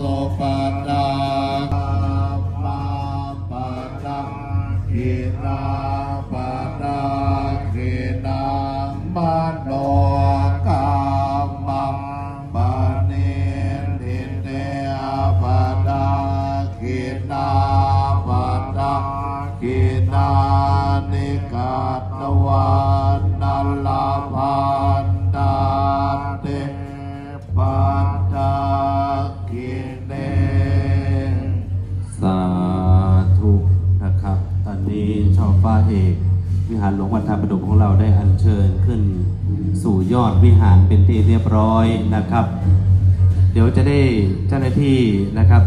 สุปตาปาปะตังกินาปะตังกินามาโนกามมังปะเนติเตปะตังกินาปะตังกินา นี้ชาวฟ้าเอกวิหารหลวงวันธาประดุกของเราได้อัญเชิญขึ้นสู่ยอดวิหารเป็นที่เรียบร้อยนะครับ เดี๋ยวจะได้เจ้าหน้าที่นะครับ